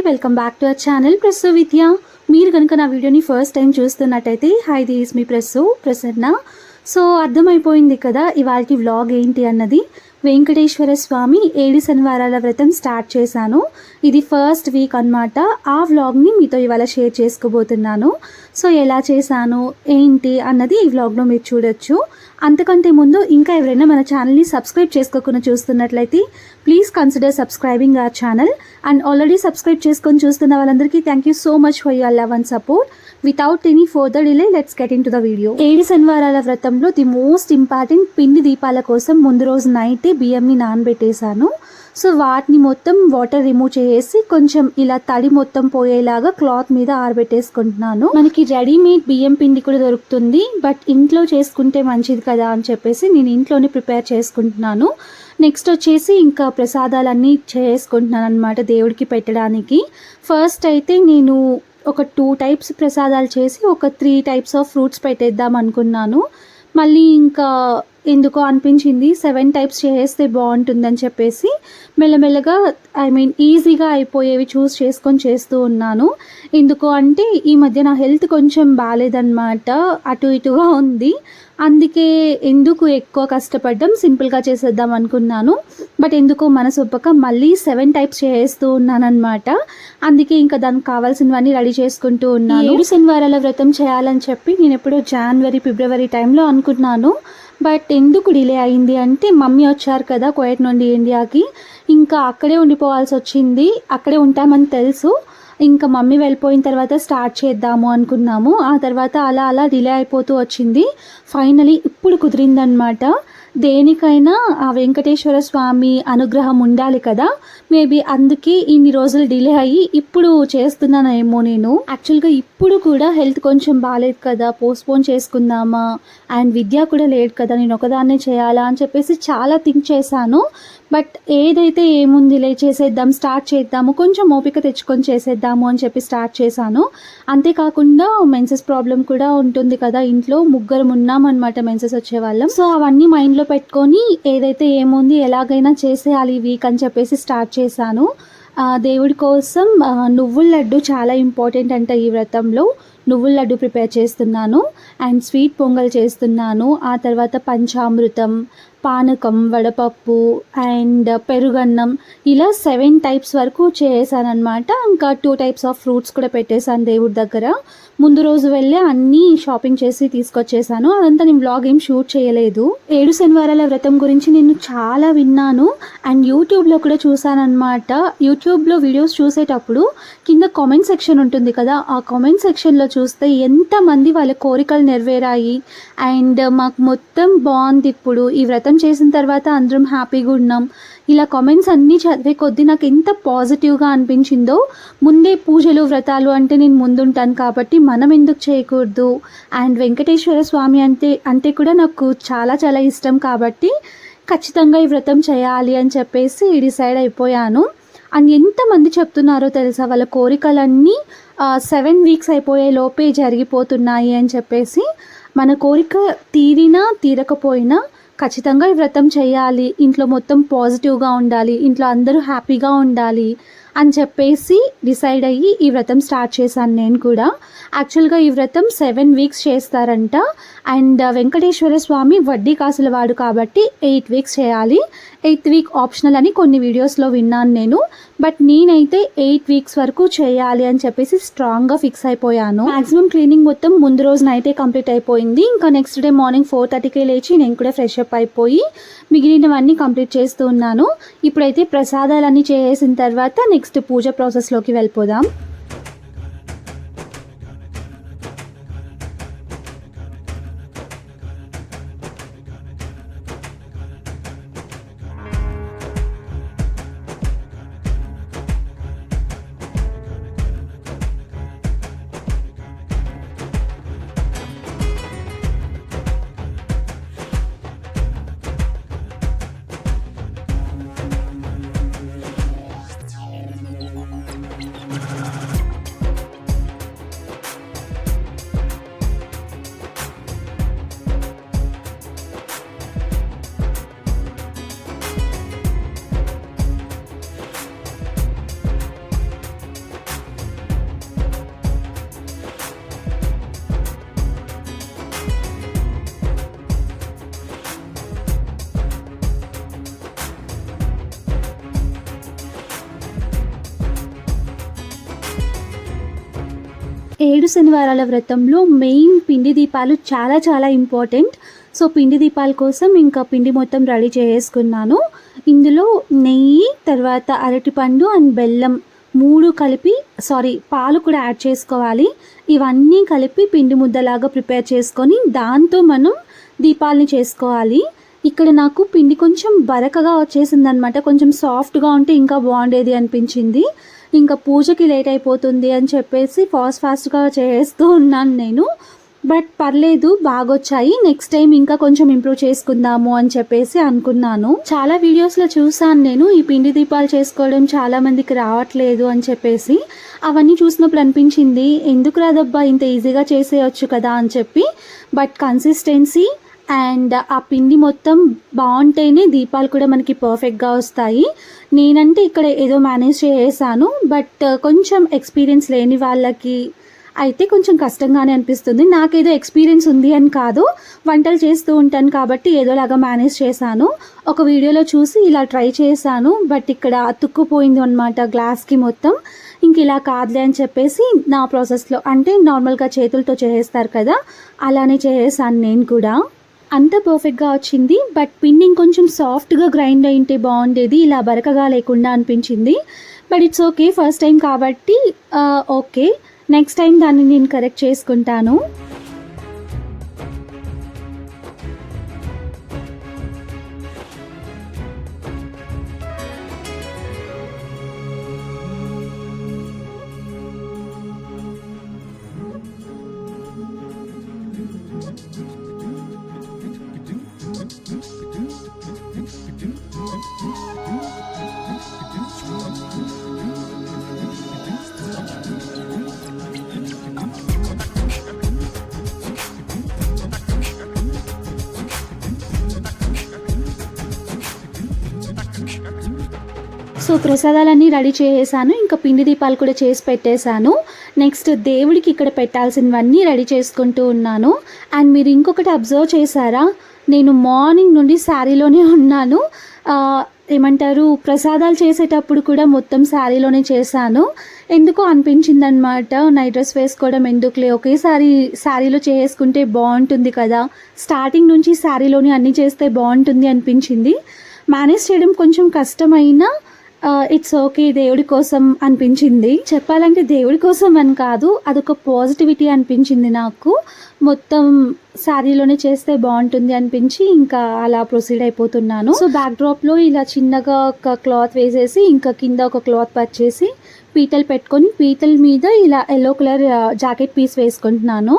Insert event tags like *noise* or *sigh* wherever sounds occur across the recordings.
నమస్తే welcome back to our channel press విద్య. మీరు కనుక నా వీడియోని ఫస్ట్ టైం చూస్తున్నట్టయితే హాయ్ దిస్ మీ ప్రెస్సు ప్రసన్న. సో అర్థమైపోయింది కదా ఇవాళకి వ్లాగ్ ఏంటి అన్నది. వెంకటేశ్వర స్వామి ఏడు శనివారాల వ్రతం స్టార్ట్ చేశాను. ఇది ఫస్ట్ వీక్ అన్నమాట. ఆ వ్లాగ్ని మీతో ఇవాళ షేర్ చేసుకోబోతున్నాను. సో ఎలా చేశాను ఏంటి అన్నది ఈ వ్లాగ్లో మీరు చూడొచ్చు. అంతకంటే ముందు ఇంకా ఎవరైనా మన ఛానల్ని సబ్స్క్రైబ్ చేసుకోకుండా చూస్తున్నట్లయితే please consider subscribing our channel and already subscribe చేసుకొని చూస్తున్న వాళ్ళందరికీ thank you so much for your love and support without any further delay let's get into the video ఏడు శనివారాల వ్రతంలో ది మోస్ట్ ఇంపార్టెంట్ పిండి దీపాల కోసం ముందు రోజు నైటే బియ్యంని నానబెట్టేశాను. సో వాటిని మొత్తం వాటర్ రిమూవ్ చేసి కొంచెం ఇలా తడి మొత్తం పోయేలాగా క్లాత్ మీద ఆరబెట్టేసుకుంటున్నాను. మనకి రెడీమేడ్ బియ్యం పిండి కూడా దొరుకుతుంది. బట్ ఇంట్లో చేసుకుంటే మంచిది కదా అని చెప్పేసి నేను ఇంట్లోనే ప్రిపేర్ చేసుకుంటున్నాను. నెక్స్ట్ వచ్చేసి ఇంకా ప్రసాదాలన్నీ చేసుకుంటున్నాను అనమాట దేవుడికి పెట్టడానికి. ఫస్ట్ అయితే నేను ఒక టూ టైప్స్ ప్రసాదాలు చేసి ఒక త్రీ టైప్స్ ఆఫ్ ఫ్రూట్స్ పెట్టేద్దాం అనుకున్నాను. మళ్ళీ ఇంకా ఎందుకో అనిపించింది. సెవెన్ టైప్స్ చేస్తే బాగుంటుందని చెప్పేసి మెల్లమెల్లగా ఐ మీన్ ఈజీగా అయిపోయేవి చూస్ చేసుకొని చేస్తూ ఉన్నాను. ఎందుకు అంటే ఈ మధ్య నా హెల్త్ కొంచెం బాగాలేదన్నమాట అటు ఇటుగా ఉంది. అందుకే ఎందుకు ఎక్కువ కష్టపడ్డం సింపుల్గా చేసేద్దాం అనుకున్నాను. బట్ ఎందుకు మనసొప్పక మళ్ళీ సెవెన్ టైప్స్ చేస్తూ ఉన్నానమాట అందుకే ఇంకా దానికి కావాల్సినవన్నీ రెడీ చేసుకుంటూ ఉన్నాను. ఏడు శనివారాల వ్రతం చేయాలని చెప్పి నేను ఎప్పుడో జనవరి ఫిబ్రవరి టైంలో అనుకున్నాను. బట్ ఎందుకు డిలే అయింది అంటే మమ్మీ వచ్చారు కదా కోయట్ నుండి ఇండియాకి. ఇంకా అక్కడే ఉండిపోవాల్సి వచ్చింది. అక్కడే ఉంటామని తెలుసు. ఇంకా మమ్మీ వెళ్ళిపోయిన తర్వాత స్టార్ట్ చేద్దాము అనుకున్నాము. ఆ తర్వాత అలా అలా డిలే అయిపోతూ వచ్చింది. ఫైనలీ ఇప్పుడు కుదిరిందనమాట దేనికైనా ఆ వెంకటేశ్వర స్వామి అనుగ్రహం ఉండాలి కదా. మేబీ అందుకే ఇన్ని రోజులు డిలే అయ్యి ఇప్పుడు చేస్తున్నానేమో నేను. యాక్చువల్గా ఇప్పుడు కూడా హెల్త్ కొంచెం బాగాలేదు కదా. పోస్ట్పోన్ చేసుకుందామా? అండ్ విద్య కూడా లేదు కదా. నేను ఒకదాన్నే చేయాలా అని చెప్పేసి చాలా థింక్ చేశాను. బట్ ఏదైతే ఏముందిలే చేసేద్దాం స్టార్ట్ చేద్దాము కొంచెం ఓపిక తెచ్చుకొని చేసేద్దాము అని చెప్పి స్టార్ట్ చేశాను. అంతేకాకుండా మెన్సెస్ ప్రాబ్లం కూడా ఉంటుంది కదా ఇంట్లో ముగ్గురు ఉన్నామన్నమాట మెన్సెస్ వచ్చేవాళ్ళం. సో అవన్నీ మైండ్లో పెట్టుకొని ఏదైతే ఏముంది ఎలాగైనా చేసేయాలి ఈ వీక్ అని చెప్పేసి స్టార్ట్ చేశాను. దేవుడి కోసం నువ్వుల లడ్డు చాలా ఇంపార్టెంట్ అంట ఈ వ్రతంలో. నువ్వుల లడ్డు ప్రిపేర్ చేస్తున్నాను. అండ్ స్వీట్ పొంగల్ చేస్తున్నాను. ఆ తర్వాత పంచామృతం పానకం వడపప్పు అండ్ పెరుగన్నం ఇలా సెవెన్ టైప్స్ వరకు చేశానమాట ఇంకా టూ టైప్స్ ఆఫ్ ఫ్రూట్స్ కూడా పెట్టేశాను దేవుడి దగ్గర. ముందు రోజు వెళ్ళి అన్నీ షాపింగ్ చేసి తీసుకొచ్చేసాను అదంతా నేను బ్లాగ్ ఏం షూట్ చేయలేదు. ఏడు శనివారాల వ్రతం గురించి నేను చాలా విన్నాను. అండ్ యూట్యూబ్లో కూడా చూసానమాట యూట్యూబ్లో వీడియోస్ చూసేటప్పుడు కింద కామెంట్ సెక్షన్ ఉంటుంది కదా ఆ కామెంట్ సెక్షన్లో చూస్తే ఎంతమంది వాళ్ళ కోరికలు నెరవేరాయి. అండ్ మాకు మొత్తం బాగుంది ఇప్పుడు ఈ వ్రతం చేసిన తర్వాత అందరం హ్యాపీగా ఉన్నాం. ఇలా కామెంట్స్ అన్నీ చదివే కొద్దీ నాకు ఎంత పాజిటివ్గా అనిపించిందో ముందే పూజలు వ్రతాలు అంటే నేను ముందుంటాను కాబట్టి మనం ఎందుకు చేయకూడదు? అండ్ వెంకటేశ్వర స్వామి అంటే అంటే కూడా నాకు చాలా చాలా ఇష్టం కాబట్టి ఖచ్చితంగా ఈ వ్రతం చేయాలి అని చెప్పేసి డిసైడ్ అయిపోయాను. అండ్ ఎంతమంది చెప్తున్నారో తెలుసా? వాళ్ళ కోరికలన్నీ సెవెన్ వీక్స్ అయిపోయే లోపే జరిగిపోతున్నాయి అని చెప్పేసి మన కోరిక తీరినా తీరకపోయినా ఖచ్చితంగా ఈ వ్రతం చేయాలి ఇంట్లో మొత్తం పాజిటివ్గా ఉండాలి ఇంట్లో అందరూ హ్యాపీగా ఉండాలి అని చెప్పేసి డిసైడ్ అయ్యి ఈ వ్రతం స్టార్ట్ చేశాను నేను కూడా. యాక్చువల్గా ఈ వ్రతం సెవెన్ వీక్స్ చేస్తారంట. అండ్ వెంకటేశ్వర స్వామి వడ్డీ కాసుల వాడు కాబట్టి ఎయిట్ వీక్స్ చేయాలి. ఎయిత్ వీక్ ఆప్షనల్ అని కొన్ని వీడియోస్లో విన్నాను నేను. బట్ నేనైతే ఎయిట్ వీక్స్ వరకు చేయాలి అని చెప్పేసి స్ట్రాంగ్గా ఫిక్స్ అయిపోయాను. మాక్సిమం క్లీనింగ్ మొత్తం ముందు రోజునైతే కంప్లీట్ అయిపోయింది. ఇంకా నెక్స్ట్ డే మార్నింగ్ ఫోర్ థర్టీకే లేచి నేను కూడా ఫ్రెష్ అప్ అయిపోయి మిగిలినవన్నీ కంప్లీట్ చేస్తూ ఉన్నాను. ఇప్పుడైతే ప్రసాదాలన్నీ చేసిన తర్వాత నెక్స్ట్ పూజ ప్రాసెస్లోకి వెళ్ళిపోదాం. శనివారాల వ్రతంలో మెయిన్ పిండి దీపాలు చాలా చాలా ఇంపార్టెంట్ సో పిండి దీపాల కోసం ఇంకా పిండి మొత్తం రెడీ చేసుకున్నాను. ఇందులో నెయ్యి తర్వాత అరటిపండు అండ్ బెల్లం మూడు కలిపి సారీ పాలు కూడా యాడ్ చేసుకోవాలి. ఇవన్నీ కలిపి పిండి ముద్దలాగా ప్రిపేర్ చేసుకొని దాంతో మనం దీపాలని చేసుకోవాలి. ఇక్కడ నాకు పిండి కొంచెం బరకగా వచ్చేసింది అనమాట కొంచెం సాఫ్ట్గా ఉంటే ఇంకా బాగుండేది అనిపించింది. ఇంకా పూజకి లేట్ అయిపోతుంది అని చెప్పేసి ఫాస్ట్ ఫాస్ట్గా చేస్తూ ఉన్నాను నేను. బట్ పర్లేదు బాగొచ్చాయి. నెక్స్ట్ టైం ఇంకా కొంచెం ఇంప్రూవ్ చేసుకుందాము అని చెప్పేసి అనుకున్నాను. చాలా వీడియోస్లో చూసాను నేను. ఈ పిండి దీపాలు చేసుకోవడం చాలా మందికి రావట్లేదు అని చెప్పేసి. అవన్నీ చూసినప్పుడు అనిపించింది ఎందుకు రాదబ్బా ఇంత ఈజీగా చేసేయచ్చు కదా అని చెప్పి. బట్ కన్సిస్టెన్సీ అండ్ ఆ పిండి మొత్తం బాగుంటేనే దీపాలు కూడా మనకి పర్ఫెక్ట్గా వస్తాయి. నేనంటే ఇక్కడ ఏదో మేనేజ్ చేసాను బట్ కొంచెం ఎక్స్పీరియన్స్ లేని వాళ్ళకి అయితే కొంచెం కష్టంగానే అనిపిస్తుంది. నాకేదో ఎక్స్పీరియన్స్ ఉంది అని కాదు వంటలు చేస్తూ ఉంటాను కాబట్టి ఏదోలాగా మేనేజ్ చేశాను. ఒక వీడియోలో చూసి ఇలా ట్రై చేశాను బట్ ఇక్కడ అతుక్కుపోయింది అనమాట గ్లాస్కి మొత్తం. ఇంక ఇలా కాదులే అని చెప్పేసి నా ప్రాసెస్లో అంటే నార్మల్గా చేతులతో చేసేస్తారు కదా అలానే చేసేసాను నేను కూడా. అంత పర్ఫెక్ట్గా వచ్చింది బట్ పిండి ఇంకొంచెం సాఫ్ట్గా గ్రైండ్ అయింటే బాగుండేది ఇలా బరకగా లేకుండా అనిపించింది. But it's okay first time కాబట్టి ఓకే నెక్స్ట్ టైం దాన్ని నేను కరెక్ట్ చేసుకుంటాను. సో ప్రసాదాలన్నీ రెడీ చేసేసాను. ఇంకా పిండి దీపాలు కూడా చేసి పెట్టేశాను. నెక్స్ట్ దేవుడికి ఇక్కడ పెట్టాల్సినవన్నీ రెడీ చేసుకుంటూ ఉన్నాను. అండ్ మీరు ఇంకొకటి అబ్జర్వ్ చేశారా? నేను మార్నింగ్ నుండి శారీలోనే ఉన్నాను. ఏమంటారు? ప్రసాదాలు చేసేటప్పుడు కూడా మొత్తం శారీలోనే చేశాను. ఎందుకో అనిపించింది అనమాట నైట్ డ్రెస్ వేసుకోవడం ఎందుకులే? ఒకేసారి శారీలో చేసుకుంటే బాగుంటుంది కదా. స్టార్టింగ్ నుంచి శారీలోనే అన్నీ చేస్తే బాగుంటుంది అనిపించింది. మేనేజ్ చేయడం కొంచెం కష్టమైనా ఇట్స్ ఓకే దేవుడి కోసం అనిపించింది. చెప్పాలంటే దేవుడి కోసం అని కాదు అదొక పాజిటివిటీ అనిపించింది నాకు. మొత్తం శారీలోనే చేస్తే బాగుంటుంది అనిపించి ఇంకా అలా ప్రొసీడ్ అయిపోతున్నాను. సో బ్యాక్ డ్రాప్లో ఇలా చిన్నగా ఒక క్లాత్ వేసేసి ఇంకా కింద ఒక క్లాత్ పర్చేసి పీటలు పెట్టుకొని పీటల మీద ఇలా ఎల్లో కలర్ జాకెట్ పీస్ వేసుకుంటున్నాను.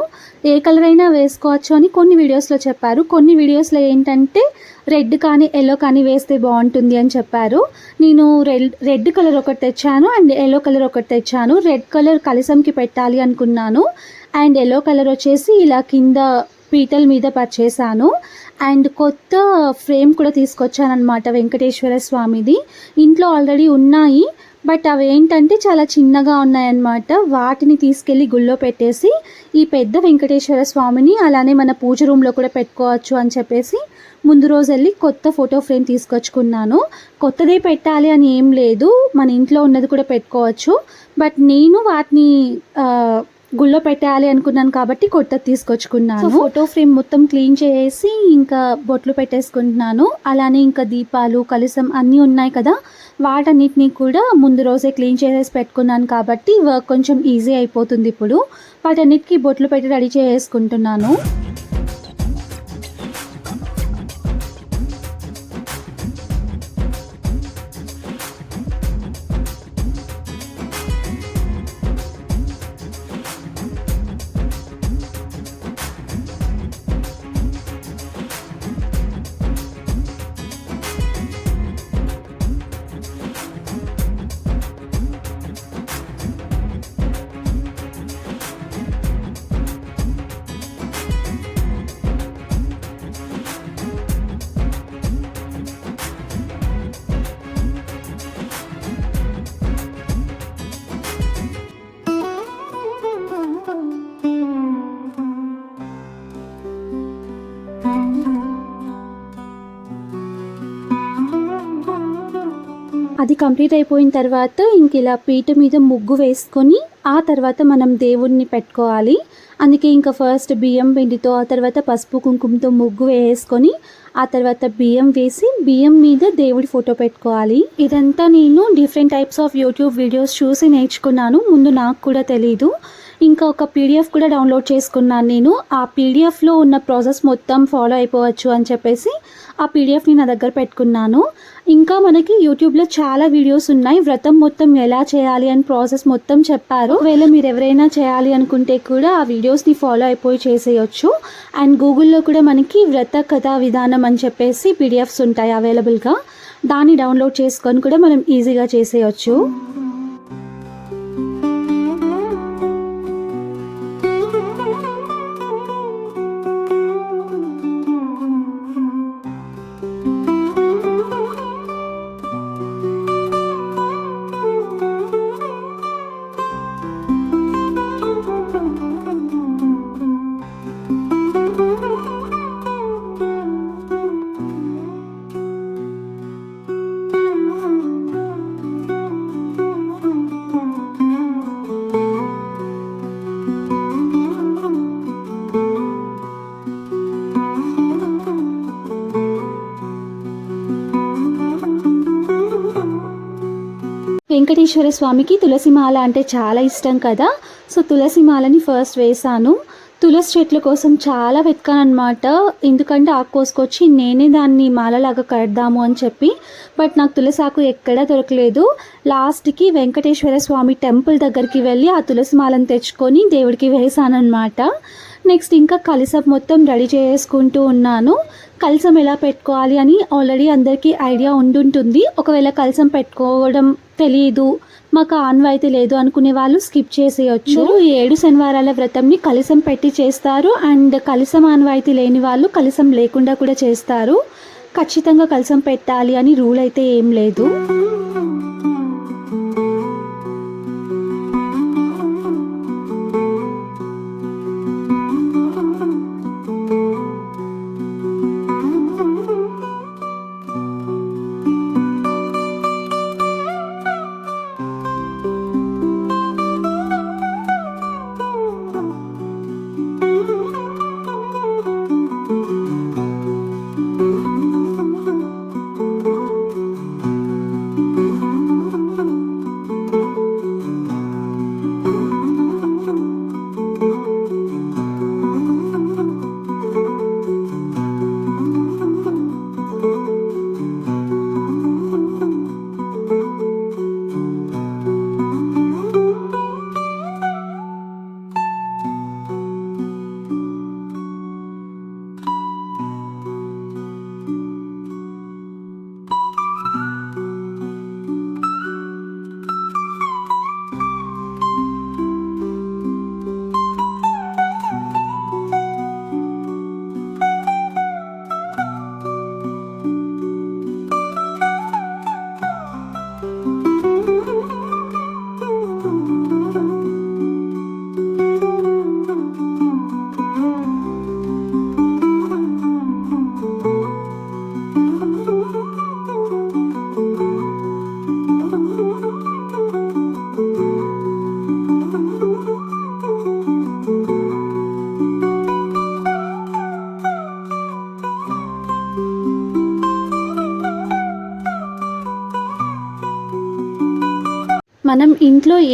ఏ కలర్ అయినా వేసుకోవచ్చు అని కొన్ని వీడియోస్లో చెప్పారు. కొన్ని వీడియోస్లో ఏంటంటే రెడ్ కానీ ఎల్లో కానీ వేస్తే బాగుంటుంది అని చెప్పారు. నేను రెడ్ రెడ్ కలర్ ఒకటి తెచ్చాను అండ్ ఎల్లో కలర్ ఒకటి తెచ్చాను. రెడ్ కలర్ కలసంకి పెట్టాలి అనుకున్నాను. అండ్ ఎల్లో కలర్ వచ్చేసి ఇలా కింద పీటల మీద పర్చేసాను అండ్ కొత్త ఫ్రేమ్ కూడా తీసుకొచ్చాను అనమాట వెంకటేశ్వర స్వామిది. ఇంట్లో ఆల్రెడీ ఉన్నాయి బట్ అవి ఏంటంటే చాలా చిన్నగా ఉన్నాయన్నమాట. వాటిని తీసుకెళ్ళి గుళ్ళో పెట్టేసి ఈ పెద్ద వెంకటేశ్వర స్వామిని అలానే మన పూజ రూమ్లో కూడా పెట్టుకోవచ్చు అని చెప్పేసి ముందు రోజు వెళ్ళి కొత్త ఫోటో ఫ్రేమ్ తీసుకొచ్చుకున్నాను. కొత్తదే పెట్టాలి అని ఏం లేదు మన ఇంట్లో ఉన్నది కూడా పెట్టుకోవచ్చు. బట్ నేను వాటిని గుళ్ళో పెట్టాలి అనుకున్నాను కాబట్టి కొత్తది తీసుకొచ్చుకున్నాను. ఫోటో ఫ్రేమ్ మొత్తం క్లీన్ చేసి ఇంకా బొట్లు పెట్టేసుకుంటున్నాను. అలానే ఇంకా దీపాలు కలుసం అన్నీ ఉన్నాయి కదా. వాటన్నిటిని కూడా ముందు రోజే క్లీన్ చేసేసి పెట్టుకున్నాను కాబట్టి వర్క్ కొంచెం ఈజీ అయిపోతుంది ఇప్పుడు. వాటన్నిటికీ బొట్లు పెట్టి రెడీ చేసుకుంటున్నాను అది కంప్లీట్ అయిపోయిన తర్వాత ఇంక ఇలా పీట మీద ముగ్గు వేసుకొని ఆ తర్వాత మనం దేవుణ్ణి పెట్టుకోవాలి. అందుకే ఇంకా ఫస్ట్ బియ్యం పిండితో ఆ తర్వాత పసుపు కుంకుమతో ముగ్గు వేసుకొని ఆ తర్వాత బియ్యం వేసి బియ్యం మీద దేవుడి ఫోటో పెట్టుకోవాలి. ఇదంతా నేను different types of YouTube videos చూసి నేర్చుకున్నాను. ముందు నాకు కూడా తెలీదు. ఇంకా ఒక పీడిఎఫ్ కూడా డౌన్లోడ్ చేసుకున్నాను నేను. ఆ పీడిఎఫ్లో ఉన్న ప్రాసెస్ మొత్తం ఫాలో అయిపోవచ్చు అని చెప్పేసి ఆ పీడిఎఫ్ని నా దగ్గర పెట్టుకున్నాను. ఇంకా మనకి యూట్యూబ్లో చాలా వీడియోస్ ఉన్నాయి. వ్రతం మొత్తం ఎలా చేయాలి అని ప్రాసెస్ మొత్తం చెప్పారు. ఒకవేళ మీరు ఎవరైనా చేయాలి అనుకుంటే కూడా ఆ వీడియోస్ని ఫాలో అయిపోయి చేసేయచ్చు. అండ్ గూగుల్లో కూడా మనకి వ్రత కథా విధానం అని చెప్పేసి పీడిఎఫ్స్ ఉంటాయి అవైలబుల్గా దాన్ని డౌన్లోడ్ చేసుకొని కూడా మనం ఈజీగా చేసేయచ్చు. వెంకటేశ్వర స్వామికి తులసిమాల అంటే చాలా ఇష్టం కదా. సో తులసిమాలని ఫస్ట్ వేశాను. తులసి చెట్ల కోసం చాలా వెతకాను ఎందుకంటే ఆకు కోసుకొచ్చి నేనే దాన్ని మాలలాగా కడదాము అని చెప్పి. బట్ నాకు తులసి ఆకు ఎక్కడా దొరకలేదు. లాస్ట్కి వెంకటేశ్వర స్వామి టెంపుల్ దగ్గరికి వెళ్ళి ఆ తులసి మాలను తెచ్చుకొని దేవుడికి వేసాను నెక్స్ట్ ఇంకా కలసం మొత్తం రెడీ చేసుకుంటూ ఉన్నాను. కలసం ఎలా పెట్టుకోవాలి అని ఆల్రెడీ అందరికీ ఐడియా ఉండుంటుంది. ఒకవేళ కలసం పెట్టుకోవడం తెలియదు మాకు ఆన్వాయితీ లేదు అనుకునే వాళ్ళు స్కిప్ చేసేయచ్చు. ఈ ఏడు శనివారాల వ్రతంని కలసం పెట్టి చేస్తారు అండ్ కలసం ఆన్వాయితీ లేని వాళ్ళు కలసం లేకుండా కూడా చేస్తారు. ఖచ్చితంగా కలసం పెట్టాలి అని రూల్ అయితే ఏం లేదు.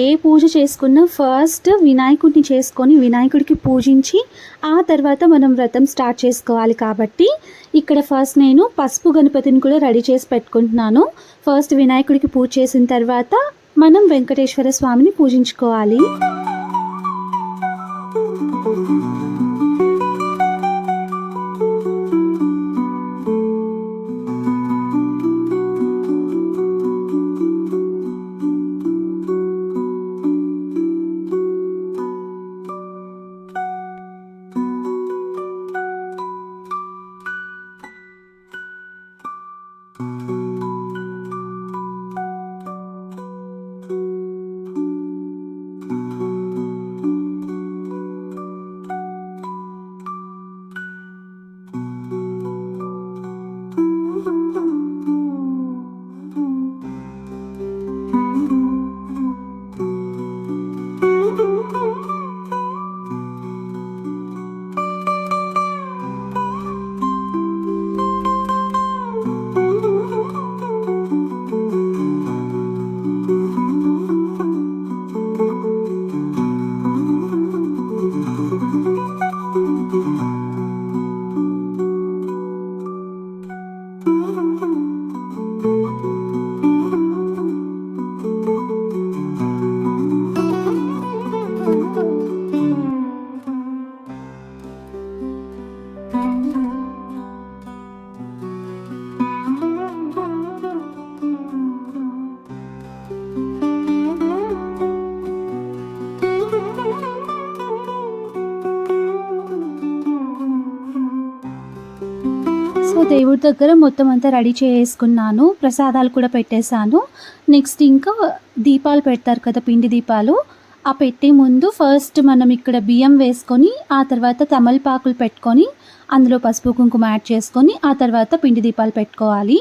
ఏ పూజ చేసుకున్నా ఫస్ట్ వినాయకుడిని చేసుకొని వినాయకుడికి పూజించి ఆ తర్వాత మనం వ్రతం స్టార్ట్ చేసుకోవాలి కాబట్టి ఇక్కడ ఫస్ట్ నేను పసుపు గణపతిని కూడా రెడీ చేసి పెట్టుకుంటున్నాను. ఫస్ట్ వినాయకుడికి పూజ చేసిన తర్వాత మనం వెంకటేశ్వర స్వామిని పూజించుకోవాలి. Thank *laughs* you. దగ్గర మొత్తం అంతా రెడీ చేసుకున్నాను. ప్రసాదాలు కూడా పెట్టేశాను. నెక్స్ట్ ఇంకా దీపాలు పెడతారు కదా పిండి దీపాలు. ఆ పెట్టే ముందు ఫస్ట్ మనం ఇక్కడ బియ్యం వేసుకొని ఆ తర్వాత తమలపాకులు పెట్టుకొని అందులో పసుపు కుంకుమ యాడ్ చేసుకొని ఆ తర్వాత పిండి దీపాలు పెట్టుకోవాలి.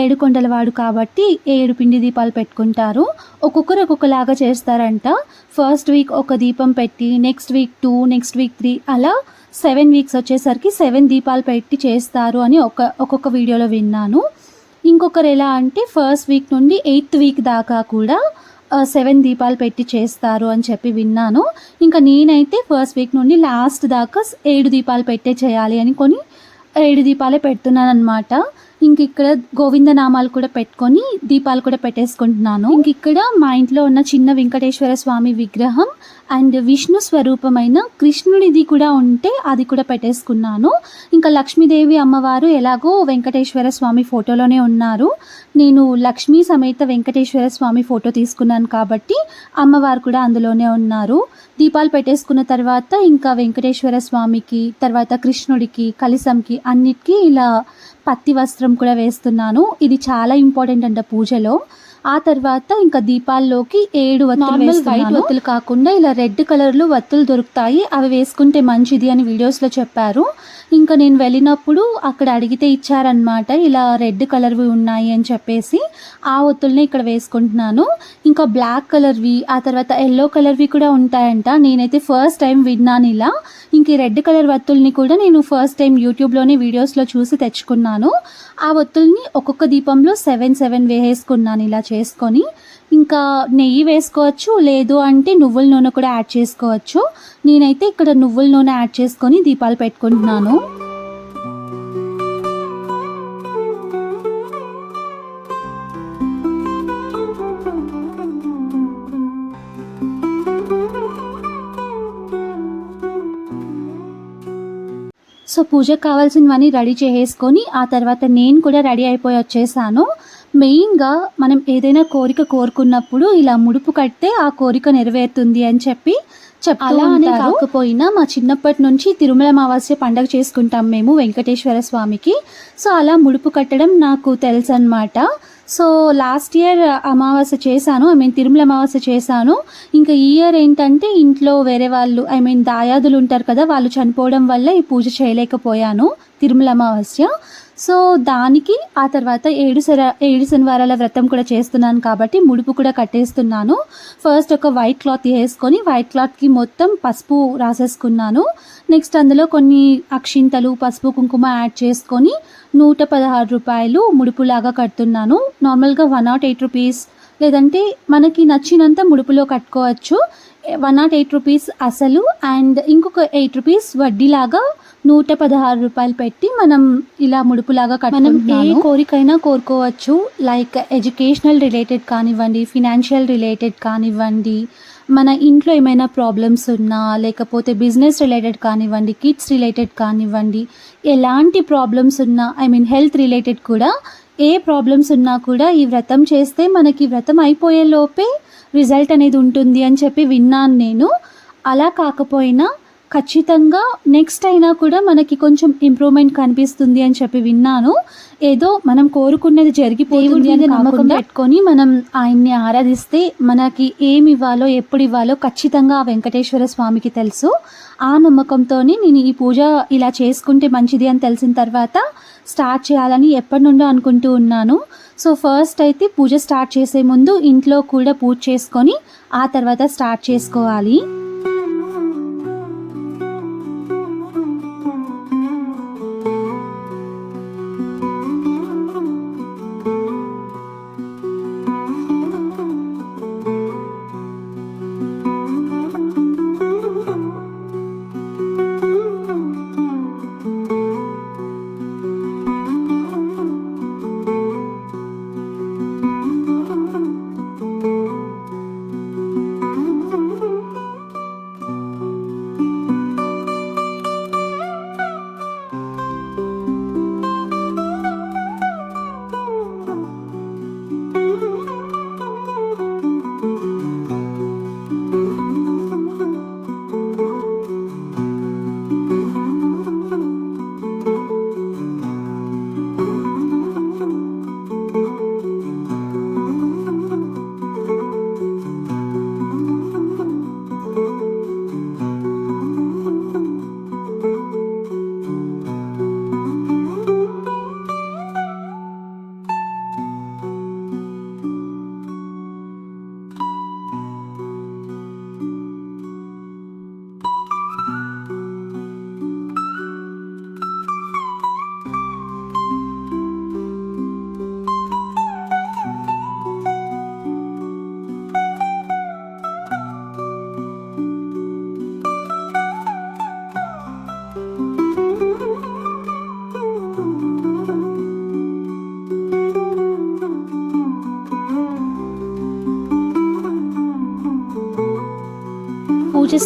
ఏడు కొండల వాడు కాబట్టి ఏడు పిండి దీపాలు పెట్టుకుంటారు. ఒక్కొక్కరు ఒక్కొక్కలాగా చేస్తారంట. ఫస్ట్ వీక్ ఒక దీపం పెట్టి next week two next week three అలా సెవెన్ వీక్స్ వచ్చేసరికి సెవెన్ దీపాలు పెట్టి చేస్తారు అని ఒక ఒక్కొక్క వీడియోలో విన్నాను. ఇంకొకరు ఎలా అంటే ఫస్ట్ వీక్ నుండి ఎయిత్ వీక్ దాకా కూడా సెవెన్ దీపాలు పెట్టి చేస్తారు అని చెప్పి విన్నాను. ఇంకా నేనైతే ఫస్ట్ వీక్ నుండి లాస్ట్ దాకా ఏడు దీపాలు పెట్టే చేయాలి అని కొని ఏడు దీపాలే పెడుతున్నాను అనమాట ఇంక ఇక్కడ గోవింద నామాలు కూడా పెట్టుకొని దీపాలు కూడా పెట్టేసుకుంటున్నాను. ఇంక ఇక్కడ మా ఇంట్లో ఉన్న చిన్న వెంకటేశ్వర స్వామి విగ్రహం అండ్ విష్ణు స్వరూపమైన కృష్ణుడిది కూడా ఉంటే అది కూడా పెట్టేసుకున్నాను. ఇంకా లక్ష్మీదేవి అమ్మవారు ఎలాగో వెంకటేశ్వర స్వామి ఫోటోలోనే ఉన్నారు. నేను లక్ష్మీ సమేత వెంకటేశ్వర స్వామి ఫోటో తీసుకున్నాను కాబట్టి అమ్మవారు కూడా అందులోనే ఉన్నారు. దీపాలు పెట్టేసుకున్న తర్వాత ఇంకా వెంకటేశ్వర స్వామికి తర్వాత కృష్ణుడికి కలిసంకి అన్నిటికీ ఇలా పత్తి వస్త్రం కూడా వేస్తున్నాను. ఇది చాలా ఇంపార్టెంట్ అంట పూజలో. ఆ తర్వాత ఇంకా దీపాల్లోకి ఏడు వత్తులు వైట్ వత్తులు కాకుండా ఇలా రెడ్ కలర్లో వత్తులు దొరుకుతాయి. అవి వేసుకుంటే మంచిది అని వీడియోస్లో చెప్పారు. ఇంకా నేను వెళ్ళినప్పుడు అక్కడ అడిగితే ఇచ్చారనమాట ఇలా రెడ్ కలర్వి ఉన్నాయి అని చెప్పేసి ఆ ఒత్తుల్ని ఇక్కడ వేసుకుంటున్నాను. ఇంకా బ్లాక్ కలర్వి ఆ తర్వాత ఎల్లో కలర్వి కూడా ఉంటాయంట. నేనైతే ఫస్ట్ టైం విన్నాను ఇలా. ఇంక ఈ రెడ్ కలర్ వత్తుల్ని కూడా నేను ఫస్ట్ టైం యూట్యూబ్లోనే వీడియోస్లో చూసి తెచ్చుకున్నాను. ఆ వత్తుల్ని ఒక్కొక్క దీపంలో సెవెన్ సెవెన్ వేసుకున్నాను ఇలా చేసుకొని. ఇంకా నెయ్యి వేసుకోవచ్చు లేదు అంటే నువ్వుల నూనె కూడా యాడ్ చేసుకోవచ్చు. నేనైతే ఇక్కడ నువ్వుల నూనె యాడ్ చేసుకొని దీపాలు పెట్టుకుంటున్నాను. సో పూజకు కావాల్సినవన్నీ రెడీ చేసేసుకొని ఆ తర్వాత నేను కూడా రెడీ అయిపోయి వచ్చేసాను. మెయిన్గా మనం ఏదైనా కోరిక కోరుకున్నప్పుడు ఇలా ముడుపు కడితే ఆ కోరిక నెరవేరుతుంది అని చెప్పి అలా అనే కాకపోయినా మా చిన్నప్పటి నుంచి తిరుమల అమావాస్య పండగ చేసుకుంటాం మేము వెంకటేశ్వర స్వామికి. సో అలా ముడుపు కట్టడం నాకు తెలుసు అనమాట సో లాస్ట్ ఇయర్ అమావాస్య చేశాను ఐ మీన్ తిరుమల అమావాస్య చేశాను. ఇంకా ఈ ఇయర్ ఏంటంటే ఇంట్లో వేరే వాళ్ళు ఐ మీన్ దాయాదులు ఉంటారు కదా వాళ్ళు చనిపోవడం వల్ల ఈ పూజ చేయలేకపోయాను తిరుమల అమావాస్య. సో దానికి ఆ తర్వాత ఏడు శర ఏడు శనివారాల వ్రతం కూడా చేస్తున్నాను కాబట్టి ముడుపు కూడా కట్టేస్తున్నాను. ఫస్ట్ ఒక వైట్ క్లాత్ వేసుకొని వైట్ క్లాత్కి మొత్తం పసుపు రాసేసుకున్నాను. నెక్స్ట్ అందులో కొన్ని అక్షింతలు పసుపు కుంకుమ యాడ్ చేసుకొని నూట పదహారు రూపాయలు ముడుపులాగా కడుతున్నాను. నార్మల్గా వన్ నాట్ ఎయిట్ రూపీస్ లేదంటే మనకి నచ్చినంత ముడుపులో కట్టుకోవచ్చు. వన్ నాట్ ఎయిట్ రూపీస్ అసలు అండ్ ఇంకొక ఎయిట్ రూపీస్ వడ్డీలాగా నూట పదహారు రూపాయలు పెట్టి మనం ఇలా ముడుపులాగా మనం ఏ కోరికైనా కోరుకోవచ్చు. లైక్ ఎడ్యుకేషనల్ రిలేటెడ్ కానివ్వండి ఫినాన్షియల్ రిలేటెడ్ కానివ్వండి మన ఇంట్లో ఏమైనా ప్రాబ్లమ్స్ ఉన్నా లేకపోతే బిజినెస్ రిలేటెడ్ కానివ్వండి కిడ్స్ రిలేటెడ్ కానివ్వండి ఎలాంటి ప్రాబ్లమ్స్ ఉన్నా ఐ మీన్ హెల్త్ రిలేటెడ్ కూడా ఏ ప్రాబ్లమ్స్ ఉన్నా కూడా ఈ వ్రతం చేస్తే మనకి వ్రతం అయిపోయే లోపే రిజల్ట్ అనేది ఉంటుంది అని చెప్పి విన్నాను నేను. అలా కాకపోయినా ఖచ్చితంగా నెక్స్ట్ అయినా కూడా మనకి కొంచెం ఇంప్రూవ్మెంట్ కనిపిస్తుంది అని చెప్పి విన్నాను. ఏదో మనం కోరుకునేది జరిగిపోతుంది అని నమ్మకం పెట్టుకొని మనం ఆయన్ని ఆరాధిస్తే మనకి ఏమి ఇవ్వాలో ఎప్పుడు ఇవ్వాలో ఖచ్చితంగా ఆ వెంకటేశ్వర స్వామికి తెలుసు. ఆ నమ్మకంతోనే నేను ఈ పూజ ఇలా చేసుకుంటే మంచిది అని తెలిసిన తర్వాత స్టార్ట్ చేయాలని ఎప్పటి నుండో అనుకుంటూ ఉన్నాను. సో ఫస్ట్ అయితే పూజ స్టార్ట్ చేసే ముందు ఇంట్లో కూడా పూజ చేసుకొని ఆ తర్వాత స్టార్ట్ చేసుకోవాలి.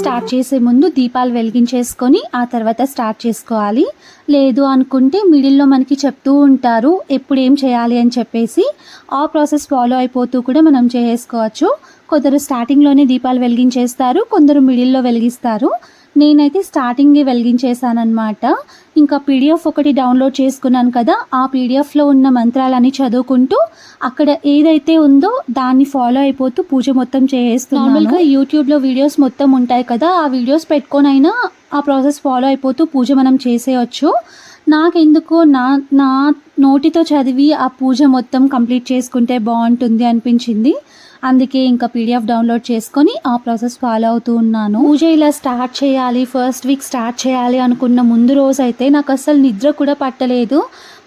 స్టార్ట్ చేసే ముందు దీపాలు వెలిగించేసుకొని ఆ తర్వాత స్టార్ట్ చేసుకోవాలి. లేదు అనుకుంటే మిడిల్లో మనకి చెప్తూ ఉంటారు ఎప్పుడు ఏం చేయాలి? అని చెప్పేసి ఆ ప్రాసెస్ ఫాలో అయిపోతూ కూడా మనం చేసుకోవచ్చు. కొందరు స్టార్టింగ్లోనే దీపాలు వెలిగించేస్తారు కొందరు మిడిల్లో వెలిగిస్తారు. నేనైతే స్టార్టింగే వెలిగించేసానమాట ఇంకా పీడిఎఫ్ ఒకటి డౌన్లోడ్ చేసుకున్నాను కదా ఆ పీడిఎఫ్లో ఉన్న మంత్రాలని చదువుకుంటూ అక్కడ ఏదైతే ఉందో దాన్ని ఫాలో అయిపోతూ పూజ మొత్తం చేస్తున్నాను నార్మల్గా యూట్యూబ్లో వీడియోస్ మొత్తం ఉంటాయి కదా ఆ వీడియోస్ పెట్టుకొని అయినా ఆ ప్రాసెస్ ఫాలో అయిపోతూ పూజ మనం చేసేయచ్చు. నాకెందుకో నా నా నోటితో చదివి ఆ పూజ మొత్తం కంప్లీట్ చేసుకుంటే బాగుంటుంది అనిపించింది. అందుకే ఇంకా పీడిఎఫ్ డౌన్లోడ్ చేసుకొని ఆ ప్రాసెస్ ఫాలో అవుతూ ఉన్నాను. పూజ ఇలా స్టార్ట్ చేయాలి ఫస్ట్ వీక్ స్టార్ట్ చేయాలి అనుకున్న ముందు రోజు అయితే నాకు అసలు నిద్ర కూడా పట్టలేదు.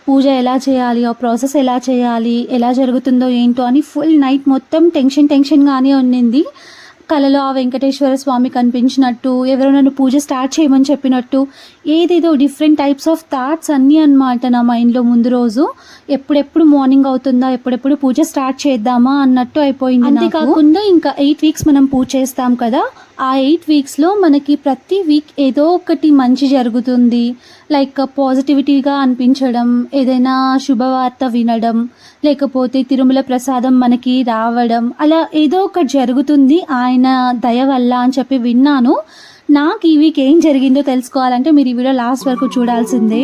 పూజ ఎలా చేయాలి ఆ ప్రాసెస్ ఎలా చేయాలి ఎలా జరుగుతుందో ఏంటో అని ఫుల్ నైట్ మొత్తం టెన్షన్ టెన్షన్గానే ఉన్నింది. కలలో ఆ వెంకటేశ్వర స్వామి కనిపించినట్టు ఎవరో నన్ను పూజ స్టార్ట్ చేయమని చెప్పినట్టు ఏదేదో డిఫరెంట్ టైప్స్ ఆఫ్ థాట్స్ అన్నీ అనమాట నా మైండ్లో ముందు రోజు. ఎప్పుడెప్పుడు మార్నింగ్ అవుతుందా ఎప్పుడెప్పుడు పూజ స్టార్ట్ చేద్దామా అన్నట్టు అయిపోయింది అంతేకాకుండా ఇంకా ఎయిట్ వీక్స్ మనం పూజ చేస్తాం కదా ఆ ఎయిట్ వీక్స్లో మనకి ప్రతి వీక్ ఏదో ఒకటి మంచి జరుగుతుంది. లైక్ పాజిటివిటీగా అనిపించడం ఏదైనా శుభవార్త వినడం లేకపోతే తిరుమల ప్రసాదం మనకి రావడం అలా ఏదో ఒకటి జరుగుతుంది. ఆయన దయ వల్ల అని చెప్పి విన్నాను. నాకు ఈ వీక్ ఏం జరిగిందో తెలుసుకోవాలంటే మీరు ఈ వీడియో లాస్ట్ వరకు చూడాల్సిందే.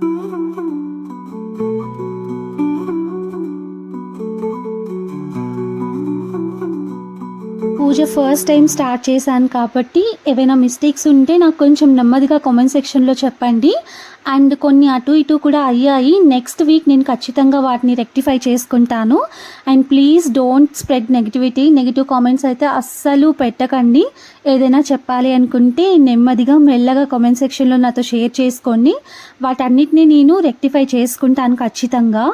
Thank *laughs* you. Puja first time start చేశాను కాబట్టి ఏవైనా మిస్టేక్స్ ఉంటే నాకు కొంచెం నెమ్మదిగా కామెంట్ సెక్షన్లో చెప్పండి. అండ్ కొన్ని అటు ఇటు కూడా అయ్యాయి. నెక్స్ట్ వీక్ నేను ఖచ్చితంగా వాటిని రెక్టిఫై చేసుకుంటాను. And please don't spread negativity negative comments అయితే అస్సలు పెట్టకండి. ఏదైనా చెప్పాలి అనుకుంటే నెమ్మదిగా మెల్లగా కామెంట్ సెక్షన్లో నాతో షేర్ చేసుకోండి. వాటన్నిటిని నేను రెక్టిఫై చేసుకుంటాను ఖచ్చితంగా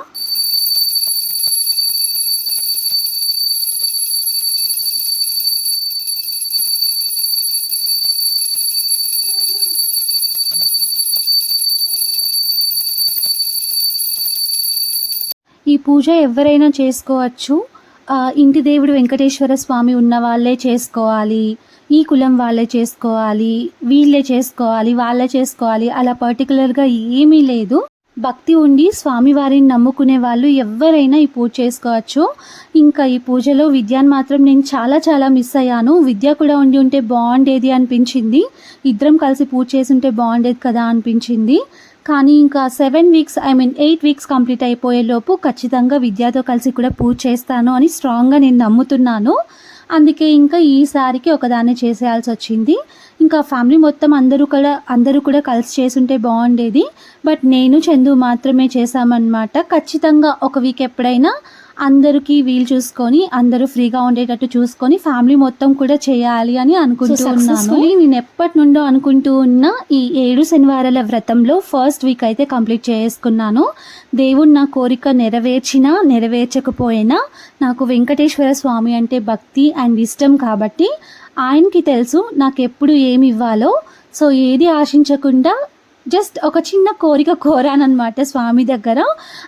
ఈ పూజ ఎవరైనా చేసుకోవచ్చు. ఇంటి దేవుడు వెంకటేశ్వర స్వామి ఉన్న వాళ్ళే చేసుకోవాలి. ఈ కులం వాళ్ళే చేసుకోవాలి. వీళ్ళే చేసుకోవాలి. వాళ్ళే చేసుకోవాలి. అలా పర్టికులర్గా ఏమీ లేదు. భక్తి ఉండి స్వామివారిని నమ్ముకునే వాళ్ళు ఎవరైనా ఈ పూజ చేసుకోవచ్చు. ఇంకా ఈ పూజలో విద్యను మాత్రం నేను చాలా చాలా మిస్ అయ్యాను. విద్య కూడా ఉండి ఉంటే బాగుండేది అనిపించింది. ఇద్దరం కలిసి పూజ చేసి ఉంటే బాగుండేది కదా అనిపించింది. కానీ ఇంకా seven weeks I mean eight weeks complete అయిపోయే లోపు ఖచ్చితంగా విద్యతో కలిసి కూడా పూజ చేస్తాను అని స్ట్రాంగ్గా నేను నమ్ముతున్నాను. అందుకే ఇంకా ఈసారికి ఒకదాన్ని చేసేయాల్సి వచ్చింది. ఇంకా ఫ్యామిలీ మొత్తం అందరూ కూడా అందరూ కూడా కలిసి చేసుంటే బాగుండేది. బట్ నేను చందు మాత్రమే చేశామన్నమాట. ఖచ్చితంగా ఒక వీక్ ఎప్పుడైనా అందరికీ వీలు చూసుకొని అందరూ ఫ్రీగా ఉండేటట్టు చూసుకొని ఫ్యామిలీ మొత్తం కూడా చేయాలి అని అనుకుంటూ ఉన్నాను. నేను ఎప్పటి నుండో అనుకుంటూ ఉన్న ఈ ఏడు శనివారాల వ్రతంలో ఫస్ట్ వీక్ అయితే కంప్లీట్ చేసుకున్నాను. దేవుడు నా కోరిక నెరవేర్చినా నెరవేర్చకపోయినా నాకు వెంకటేశ్వర స్వామి అంటే భక్తి అండ్ ఇష్టం కాబట్టి ఆయనకి తెలుసు నాకు ఎప్పుడు ఏమి ఇవ్వాలో. సో ఏది ఆశించకుండా జస్ట్ ఒక చిన్న కోరిక కోరానమాట స్వామి దగ్గర.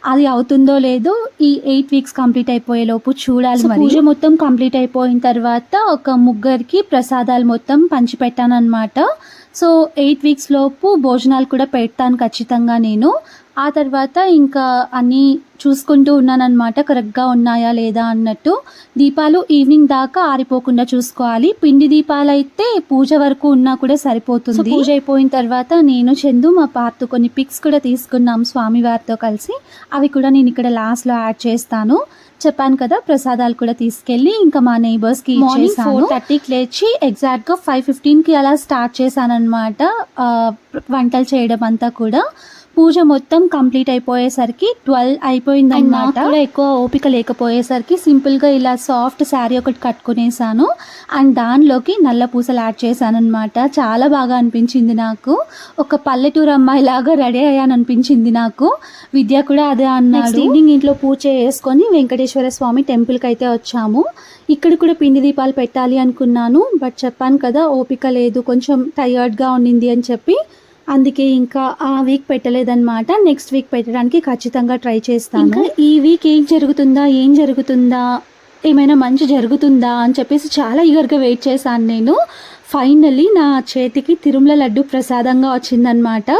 అది అవుతుందో లేదో ఈ ఎయిట్ వీక్స్ కంప్లీట్ అయిపోయే లోపు చూడాలి మరి. పూజ మొత్తం కంప్లీట్ అయిపోయిన తర్వాత ఒక ముగ్గురికి ప్రసాదాలు మొత్తం పంచిపెట్టాను అనమాట సో ఎయిట్ వీక్స్ లోపు భోజనాలు కూడా పెడతాను ఖచ్చితంగా నేను. ఆ తర్వాత ఇంకా అన్నీ చూసుకుంటూ ఉన్నానన్నమాట. కరెక్ట్గా ఉన్నాయా లేదా అన్నట్టు. దీపాలు ఈవినింగ్ దాకా ఆరిపోకుండా చూసుకోవాలి. పిండి దీపాలు అయితే పూజ వరకు ఉన్నా కూడా సరిపోతుంది. పూజ అయిపోయిన తర్వాత నేను చందు మా పార్తు కొన్ని పిక్స్ కూడా తీసుకున్నాం స్వామివారితో కలిసి. అవి కూడా నేను ఇక్కడ లాస్ట్లో యాడ్ చేస్తాను. చెప్పాను కదా ప్రసాదాలు కూడా తీసుకెళ్ళి ఇంకా మా నైబర్స్కి మార్నింగ్ ఫోర్ థర్టీకి లేచి ఎగ్జాక్ట్గా ఫైవ్ ఫిఫ్టీన్కి అలా స్టార్ట్ చేశాను అనమాట వంటలు చేయడం అంతా కూడా. పూజ మొత్తం కంప్లీట్ అయిపోయేసరికి ట్వెల్వ్ అయిపోయింది అనమాట కూడా ఎక్కువ ఓపిక లేకపోయేసరికి సింపుల్గా ఇలా సాఫ్ట్ శారీ ఒకటి కట్టుకునేసాను. అండ్ దానిలోకి నల్ల పూసలు యాడ్ చేశాను అనమాట చాలా బాగా అనిపించింది నాకు. ఒక పల్లెటూరు అమ్మాయి లాగా రెడీ అయ్యాను అనిపించింది నాకు. విద్య కూడా అదే అన్నాడు. ఈవినింగ్ ఇంట్లో పూజ చేసుకొని వెంకటేశ్వర స్వామి టెంపుల్కి అయితే వచ్చాము. ఇక్కడ కూడా పిండి దీపాలు పెట్టాలి అనుకున్నాను. బట్ చెప్పాను కదా ఓపిక లేదు. కొంచెం టయర్డ్గా ఉండింది అని చెప్పి అందుకే ఇంకా ఆ వీక్ పెట్టలేదన్నమాట. నెక్స్ట్ వీక్ పెట్టడానికి ఖచ్చితంగా ట్రై చేస్తాను. ఇంకా ఈ వీక్ ఏం జరుగుతుందా? ఏం జరుగుతుందా? ఏమైనా మంచి జరుగుతుందా? అని చెప్పేసి చాలా ఈగర్గా వెయిట్ చేశాను నేను. ఫైనలీ నా చేతికి తిరుమల లడ్డు ప్రసాదంగా వచ్చిందనమాట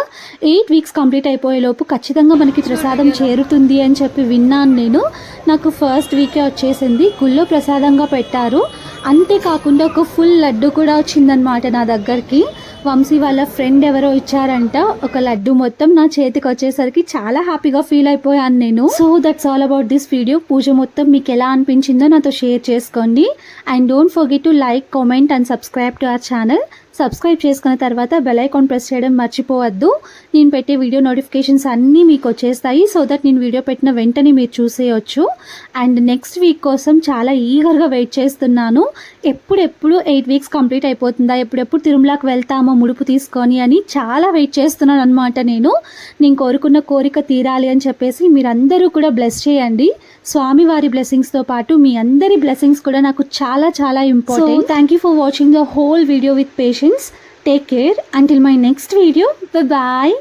ఎయిట్ వీక్స్ కంప్లీట్ అయిపోయేలోపు ఖచ్చితంగా మనకి ప్రసాదం చేరుతుంది అని చెప్పి విన్నాను నేను. నాకు ఫస్ట్ వీకే వచ్చేసింది. గుళ్ళో ప్రసాదంగా పెట్టారు. అంతేకాకుండా ఒక ఫుల్ లడ్డు కూడా వచ్చిందనమాట నా దగ్గరికి. వంశీ వాళ్ళ ఫ్రెండ్ ఎవరో ఇచ్చారంట. ఒక లడ్డు మొత్తం నా చేతికి వచ్చేసరికి చాలా హ్యాపీగా ఫీల్ అయిపోయాను నేను. So that's all about this video పూజ మొత్తం మీకు ఎలా అనిపించిందో నాతో షేర్ చేసుకోండి. And don't forget to like comment and subscribe to our channel subscribe చేసుకున్న తర్వాత బెల్ ఐకాన్ ప్రెస్ చేయడం మర్చిపోవద్దు. నేను పెట్టే వీడియో నోటిఫికేషన్స్ అన్నీ మీకు వచ్చేస్తాయి. సో దట్ నేను వీడియో పెట్టిన వెంటనే మీరు చూసేయచ్చు. అండ్ నెక్స్ట్ వీక్ కోసం చాలా ఈగర్గా వెయిట్ చేస్తున్నాను. ఎప్పుడెప్పుడు ఎయిట్ వీక్స్ కంప్లీట్ అయిపోతుందా? ఎప్పుడెప్పుడు తిరుమలకి వెళ్తామో ముడుపు తీసుకొని అని చాలా వెయిట్ చేస్తున్నాను అనమాట నేను. నేను కోరుకున్న కోరిక తీరాలి అని చెప్పేసి మీరందరూ కూడా బ్లెస్ చేయండి. స్వామివారి బ్లెస్సింగ్స్తో పాటు మీ అందరి బ్లెస్సింగ్స్ కూడా నాకు చాలా చాలా important thank you for watching the whole video with patience take care until my next video bye